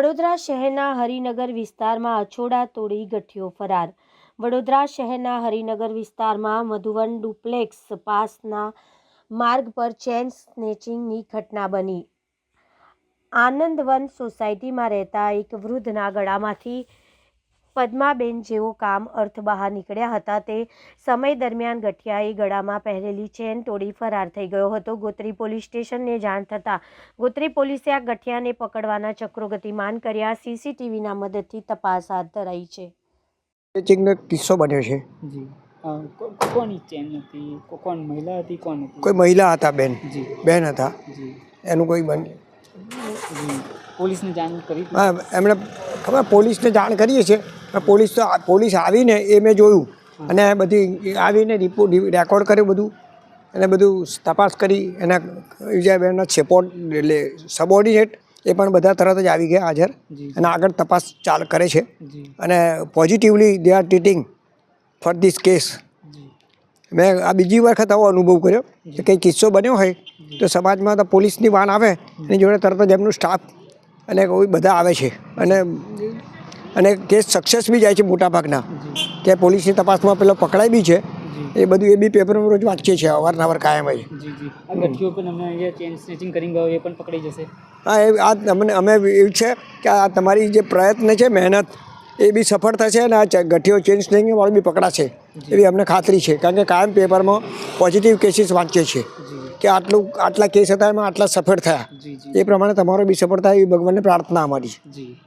વડોદરા શહેરના હરિનગર વિસ્તારમાં અછોડા તોડી ગઠિયો ફરાર. વડોદરા શહેરના હરિનગર વિસ્તારમાં મધુવન ડુપ્લેક્સ પાસના માર્ગ પર ચેન સ્નેચિંગની ઘટના બની. આનંદવન સોસાયટીમાં રહેતા એક વૃદ્ધના ગળામાંથી પદ્માબેન જેવો કામ અર્થ બહાર નીકળ્યા હતા તે સમય દરમિયાન ગઠિયાએ ગળામાં પહેરેલી ચેન તોડી ફરાર થઈ ગયો હતો. ગોત્રી પોલીસ સ્ટેશનને જાણ થતાં ગોત્રી પોલીસે આ ગઠિયાને પકડવાના ચક્રો ગતિમાન કર્યા. સીસીટીવીના મદદથી તપાસ હાથ ધરાઈ છે. કિસ્સો બન્યો છે. જી. કોની ચેન હતી? કોણ મહિલા હતી? કોણ કોઈ મહિલા હતા બેન. જી. બેન હતા. જી. એનું કોઈ બન પોલીસને જાણ કરી હા એમણે ખબર પોલીસને જાણ કરીએ છીએ. પોલીસ તો પોલીસ આવીને એ મેં જોયું. અને બધી આવીને રિપોર્ટ રેકોર્ડ કર્યું બધું. અને બધું તપાસ કરી એના વિજયાબેનના સપોર્ટ એટલે સબઓર્ડિનેટ એ પણ બધા તરત જ આવી ગયા હાજર. અને આગળ તપાસ ચાલ કરે છે. અને positively they are treating for this case મેં આ બીજી વખત આવો અનુભવ કર્યો કે કંઈ કિસ્સો બન્યો હોય તો સમાજમાં તો પોલીસની વાન આવે એની જોડે તરત જ એમનું સ્ટાફ અને બધા આવે છે. અને અને કેસ સક્સેસ બી જાય છે મોટાભાગના. કે પોલીસની તપાસમાં પેલો પકડાય બી છે. એ બધું એ બી પેપરમાં રોજ વાંચીએ છીએ અવારનવાર કાયમ જ. હા એ આ તમને અમે એવું છે કે આ તમારી જે પ્રયત્ન છે મહેનત એ બી સફળ થશે અને આ ગઠીઓ ગઠિયો ચેન્જ નહીં વાળું બી પકડાશે. એવી અમને ખાતરી છે. કારણ કે કાયમ પેપરમાં પોઝિટિવ કેસીસ વાંચીએ છીએ. કે આટલું આટલા કેસ હતા એમાં આટલા સફળ થયા. એ પ્રમાણે તમારો બી સફળ થાય એવી ભગવાનને પ્રાર્થના અમારી જી.